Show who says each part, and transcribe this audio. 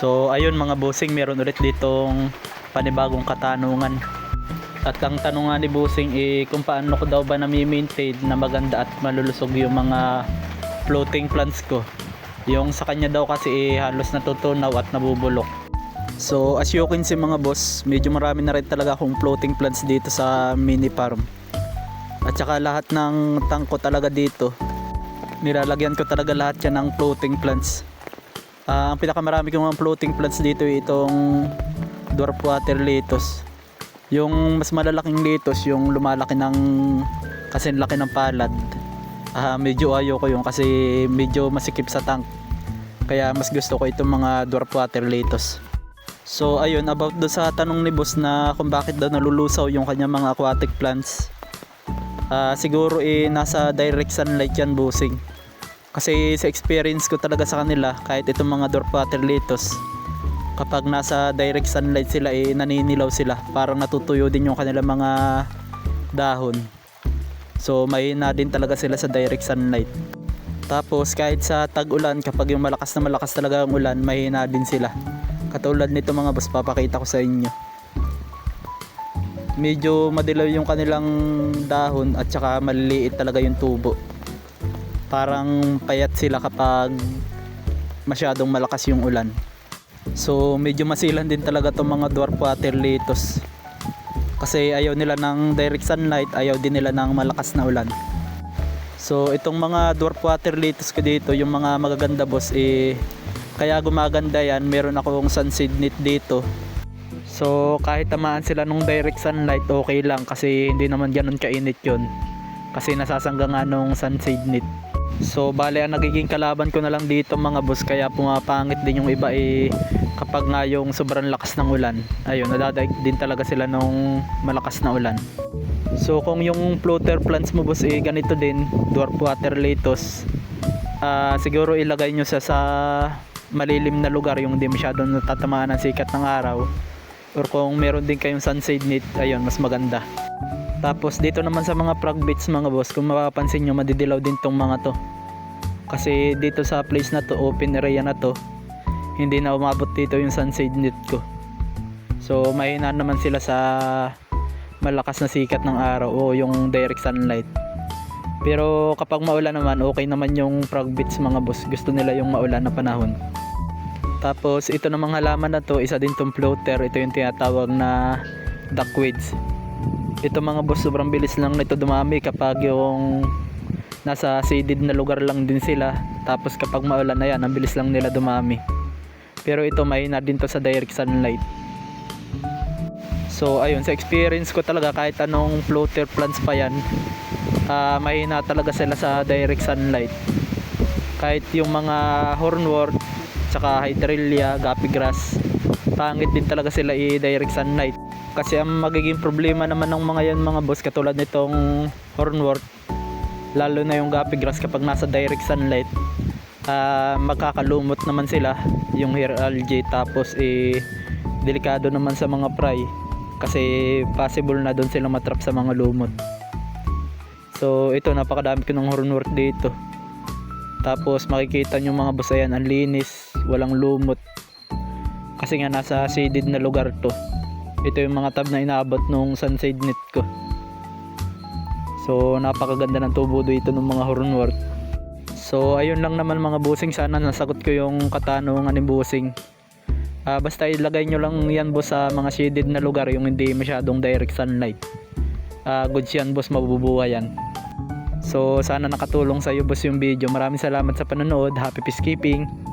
Speaker 1: So ayun mga bossing, meron ulit ditong panibagong katanungan. At ang tanong nga ni bossing eh kung paano ko daw ba nami-maintain na maganda at malulusog yung mga floating plants ko. Yung sa kanya daw kasi eh, halos natutunaw at nabubulok. So as you can see mga boss, medyo marami na rin talaga akong floating plants dito sa mini farm. At saka lahat ng tangko talaga dito, nilalagyan ko talaga lahat yan ng floating plants. Ah, ang pinakamarami kong floating plants dito itong dwarf water lettuce. Yung mas malalaking lettuce, yung lumalaki ng kasi laki ng palad. Ah, medyo ayaw ko yung kasi medyo masikip sa tank. Kaya mas gusto ko itong mga dwarf water lettuce. So ayun about do sa tanong ni boss na kung bakit daw nalulusaw yung kanyang mga aquatic plants. Ah, siguro eh nasa direct sunlight yan bossing. Kasi sa experience ko talaga sa kanila, kahit itong mga lettuce, kapag nasa direct sunlight sila, eh, naninilaw sila. Parang natutuyo din yung kanilang mga dahon. So, mahina din talaga sila sa direct sunlight. Tapos, kahit sa tag-ulan, kapag yung malakas na malakas talaga ang ulan, mahina din sila. Katulad nito mga boss, papakita ko sa inyo. Medyo madilaw yung kanilang dahon at saka maliliit talaga yung tubo parang payat sila kapag masyadong malakas yung ulan. So medyo masilan din talaga itong mga dwarf water lettuce. Kasi ayaw nila ng direct sunlight, ayaw din nila ng malakas na ulan. So itong mga dwarf water lettuce ko dito, yung mga magaganda boss, eh, kaya gumaganda yan, meron akong sunshade net dito. So kahit tamaan sila nung direct sunlight, okay lang kasi hindi naman ganun kainit yun. Kasi nasasangga nga nung sunshade net. So bale ang nagiging kalaban ko na lang dito mga boss kaya pumapangit din yung iba eh kapag nga yung sobrang lakas ng ulan. Ayun, nadadaig din talaga sila nung malakas na ulan. So kung yung floater plants mo boss eh ganito din, dwarf water lettuce. ah siguro ilagay nyo sa sa malilim na lugar yung hindi masyadong natatamaan ng sikat ng araw. Or kung meron din kayong sunshade net, ayun, mas maganda. Tapos dito naman sa mga frog bits mga boss, kung mapapansin nyo madidilaw din tong mga to. Kasi dito sa place na to, open area na to, hindi na umabot dito yung sunshade net ko. So mahina naman sila sa malakas na sikat ng araw o yung direct sunlight. Pero kapag maulan naman, okay naman yung frog bits mga boss. Gusto nila yung maulan na panahon. Tapos ito namang halaman na to, isa din tong floater. Ito yung tinatawag na duckweeds ito mga boss sobrang bilis lang nito dumami kapag yung nasa shaded na lugar lang din sila. Tapos kapag maulan na yan ang bilis lang nila dumami. Pero ito mahina din to sa direct sunlight. So ayun sa experience ko talaga kahit anong floater plants pa yan ah, mahina talaga sila sa direct sunlight. Kahit yung mga hornwort tsaka hydrilla, guppy grass pangit din talaga sila i-direct sunlight kasi ang magiging problema naman ng mga yan mga boss katulad nitong hornwort lalo na yung guppy grass kapag nasa direct sunlight ah magkakalumot naman sila yung hair algae tapos eh delikado naman sa mga fry kasi possible na doon sila matrap sa mga lumot. So ito napakadami ko ng hornwort dito. Tapos makikita nyo mga boss ayan ang linis walang lumot kasi nga nasa shaded na lugar to. Ito yung mga tab na inaabot nung sunshade net ko. So napakaganda ng tubo dito ng mga hornwort so ayun lang naman mga busing. Sana nasagot ko yung katanungan ni busing. Ah, basta ilagay nyo lang yan boss sa mga shaded na lugar yung hindi masyadong direct sunlight. Ah, goods yan boss mabubuhay yan. So sana nakatulong sa iyo boss yung video. Maraming salamat sa panonood. Happy peacekeeping